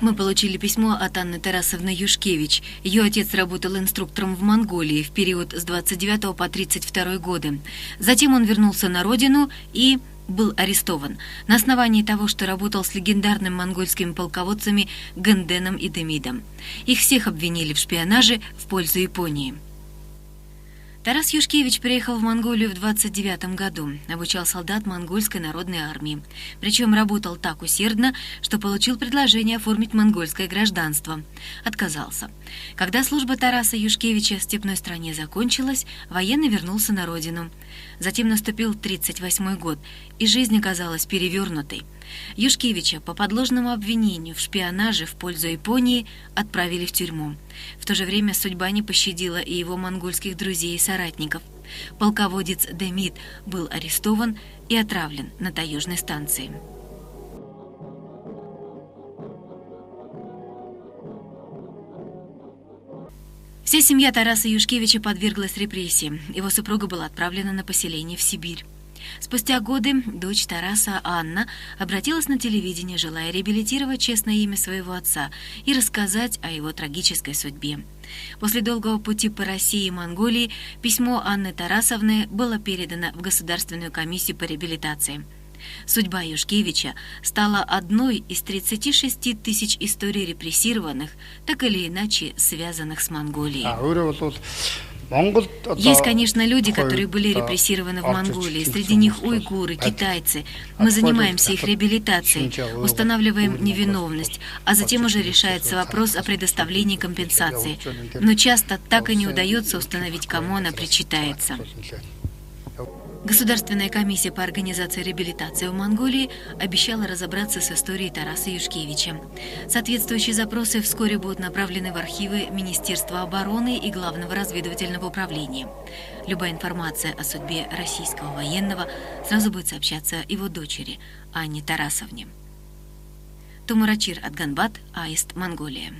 Мы получили письмо от Анны Тарасовны Юшкевич. Ее отец работал инструктором в Монголии в период с 29 по 32 годы. Затем он вернулся на родину и был арестован на основании того, что работал с легендарным монгольскими полководцами Генденом и Демидом. Их всех обвинили в шпионаже в пользу Японии. Тарас Юшкевич приехал в Монголию в 29 году, обучал солдат монгольской народной армии. Причем работал так усердно, что получил предложение оформить монгольское гражданство. Отказался. Когда служба Тараса Юшкевича в степной стране закончилась, военный вернулся на родину. Затем наступил 38 год, и жизнь оказалась перевернутой. Юшкевича по подложному обвинению в шпионаже в пользу Японии отправили в тюрьму. В то же время судьба не пощадила и его монгольских друзей и соратников. Полководец Демид был арестован и отравлен на таежной станции. Вся семья Тараса Юшкевича подверглась репрессиям. Его супруга была отправлена на поселение в Сибирь. Спустя годы дочь Тараса Анна обратилась на телевидение, желая реабилитировать честное имя своего отца и рассказать о его трагической судьбе. После долгого пути по России и Монголии письмо Анны Тарасовны было передано в Государственную комиссию по реабилитации. Судьба Юшкевича стала одной из 36 тысяч историй репрессированных, так или иначе связанных с Монголией. Есть, конечно, люди, которые были репрессированы в Монголии. Среди них уйгуры, китайцы. Мы занимаемся их реабилитацией, устанавливаем невиновность, а затем уже решается вопрос о предоставлении компенсации. Но часто так и не удается установить, кому она причитается. Государственная комиссия по организации реабилитации в Монголии обещала разобраться с историей Тараса Юшкевича. Соответствующие запросы вскоре будут направлены в архивы Министерства обороны и Главного разведывательного управления. Любая информация о судьбе российского военного сразу будет сообщаться его дочери Анне Тарасовне. Тумарачир Адганбат, Аист, Монголия.